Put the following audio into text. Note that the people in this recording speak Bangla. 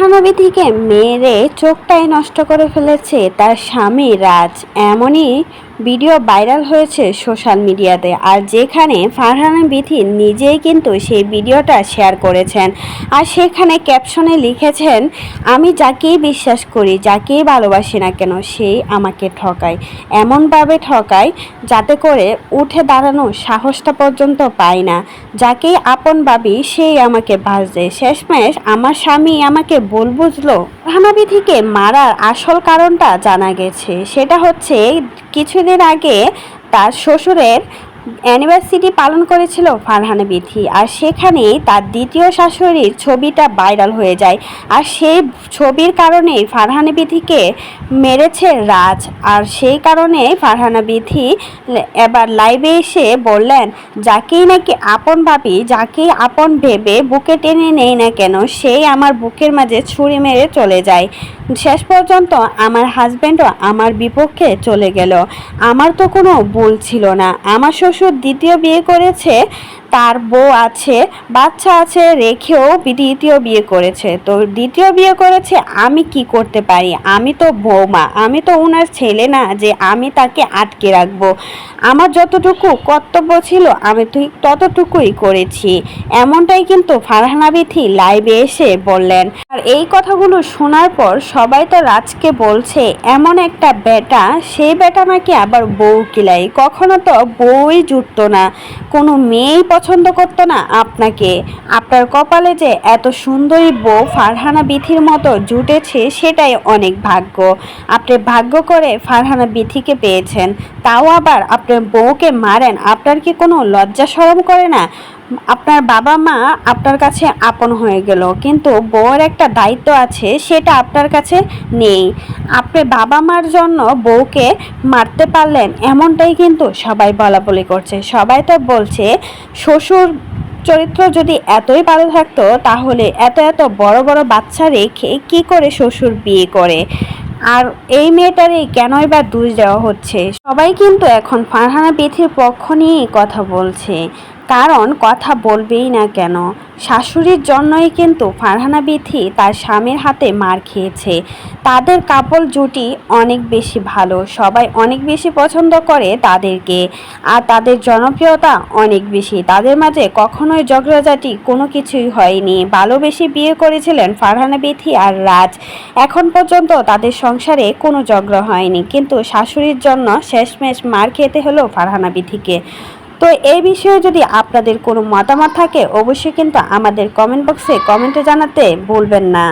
বিথিকে মেরে চোখটাই নষ্ট করে ফেলেছে তার স্বামী রাজ। এমনই ভিডিও ভাইরাল হয়েছে সোশ্যাল মিডিয়াতে আর যেখানে ফারহানা বিথি নিজেই কিন্তু সেই ভিডিওটা শেয়ার করেছেন। আর সেখানে ক্যাপশনে লিখেছেন, আমি যাকেই বিশ্বাস করি, যাকেই ভালোবাসি না কেন, সেই আমাকে ঠকায়। এমনভাবে ঠকায় যাতে করে উঠে দাঁড়ানো সাহসটা পর্যন্ত পায় না। যাকেই আপন ভাবি, সেই আমাকে ভাসছে শেষমেশ আমার স্বামী আমাকে ভুল বুঝলো? হানাবিধিকে মারার আসল কারণটা জানা গেছে। সেটা হচ্ছে কিছুদিন আগে তার শ্বশুরের অ্যানিভার্সারি পালন করেছিল ফারহানা বিথি। আর সেখানেই তার দ্বিতীয় শাশুড়ির ছবিটা ভাইরাল হয়ে যায়। আর সেই ছবির কারণেই ফারহানা বিথিকে মেরেছে রাজ। আর সেই কারণে ফারহানা বিথি এবার লাইভে এসে বললেন, যাকেই নাকি আপন ভাবি, যাকেই আপন ভেবে বুকে টেনে নেই না কেন, সেই আমার বুকের মাঝে ছুরি মেরে চলে যায়। শেষ পর্যন্ত আমার হাজব্যান্ডও আমার বিপক্ষে চলে গেল। আমার তো কোনো ভুল ছিল না। আমার শ্বশুর দ্বিতীয় বিয়ে করেছে তার বউ আছে, বাচ্চা আছে, রেখেও দ্বিতীয় বিয়ে করেছে। তো দ্বিতীয় বিয়ে করেছে, আমি কি করতে পারি? আমি তো বৌমা, আমি তো ওনার ছেলে না যে আমি তাকে আটকে রাখব। আমার যতটুকু কর্তব্য ছিল, আমি ঠিক ততটুকুই করেছি। এমনটাই কিন্তু ফারহানা বিথি লাইভে এসে বললেন। আর এই কথাগুলো শোনার পর সবাই তো রাজকে বলছে, এমন একটা বেটা, সেই বেটা নাকি আবার বউ কিলাই। কখনো তো বউই জুটতো না। কোনো মেয়েই পছন্দ করতো না আপনাকে। আপনার কপালে যে এত সুন্দরী বউ ফারহানা বিথির মতো জুটেছে সেটাই অনেক ভাগ্য। আপনি ভাগ্য করে ফারহানা বিথিকে পেয়েছেন। তাও আবার আপনার বউকে মারেন, আপনার কি কোনো লজ্জা সরম করে না? আপনার বাবা মা আপনার কাছে আপন হয়ে গেল, কিন্তু বউয়ের একটা দায়িত্ব আছে, সেটা আপনার কাছে নেই। আপনি বাবা মার জন্য বউকে মারতে পারলেন, এমনটাই কিন্তু সবাই বলা বলি করছে। সবাই তো বলছে, শ্বশুর চরিত্র যদি এতই ভালো থাকতো, তাহলে এত এত বড় বড় বাচ্চা রেখে কি করে শ্বশুর বিয়ে করে? আর এই মেয়েটারই কেনই বা দোষ দেওয়া হচ্ছে? সবাই কিন্তু এখন ফারহানা বিথির পক্ষ নিয়েই কথা বলছে। কারণ কথা বলবেই না কেন। শাশুড়ির জন্যই কিন্তু ফারহানা বিথি তার স্বামীর হাতে মার খেয়েছে। তাদের কাপল জুটি অনেক বেশি ভালো, সবাই অনেক বেশি পছন্দ করে তাদেরকে। আর তাদের জনপ্রিয়তা অনেক বেশি। তাদের মাঝে কখনোই ঝগড়াঝাটি কোনো কিছুই হয়নি। ভালোবেসে বিয়ে করেছিলেন ফারহানা বিথি আর রাজ। এখন পর্যন্ত তাদের সংসারে কোনো ঝগড়া হয়নি। কিন্তু শাশুড়ির জন্য শেষমেশ মার খেতে হলো ফারহানা বিথিকে। তো এই বিষয়ে যদি আপনাদের কোনো মতামত থাকে, অবশ্যই কিন্তু আমাদের কমেন্ট বক্সে কমেন্টে জানাতে ভুলবেন না।